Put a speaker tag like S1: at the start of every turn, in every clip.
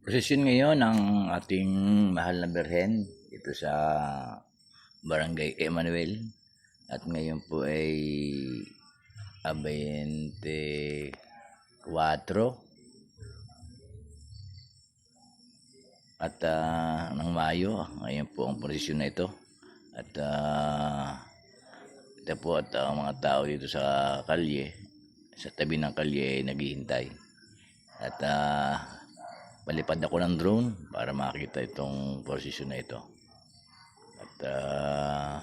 S1: Prosesyon ngayon ng ating mahal na Berhen ito sa Barangay Emmanuel at ngayon po ay 24 at ah, ng Mayo ngayon po ang prosesyon na ito. At ah, ito po at ang mga tao dito sa kalye sa tabi ng kalye ay naghihintay. At ah, palipad ako ng drone para makita itong posisyon na ito. At uh,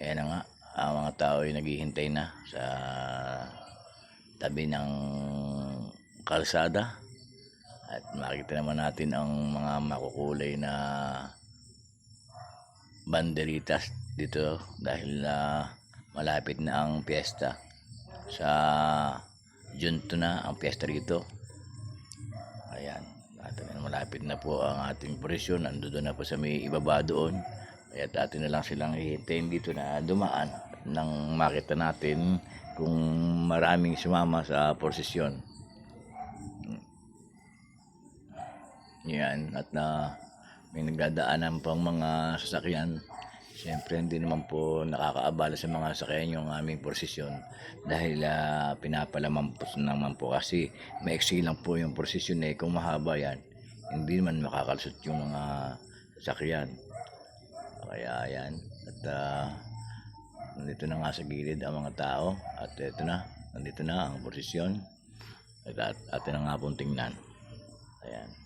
S1: ayan na nga, ang mga tao ay naghihintay na sa tabi ng kalsada. At makita naman natin ang mga makukulay na banderitas dito dahil na malapit na ang piyesta. Sa Junto na ang piyesta rito. Malapit na po ang ating presyon. Ando doon na po sa may ibaba doon. Kaya atin na lang silang hihintayin dito na dumaan nang makita natin kung maraming sumama sa prosesyon. Yan, at na may nagdadaanan pang mga sasakyan. Siyempre, hindi naman po nakakaabala sa mga sasakyan yung aming prosesyon dahil uh, pinapalaman po naman po kasi maiksi lang po yung prosesyon eh kung mahaba yan hindi naman makakalusot yung mga sasakyan. Kaya yan at uh, nandito na nga sa gilid ang mga tao. At ito na nandito na ang prosesyon at, at atin na nga pong tingnan. Ayan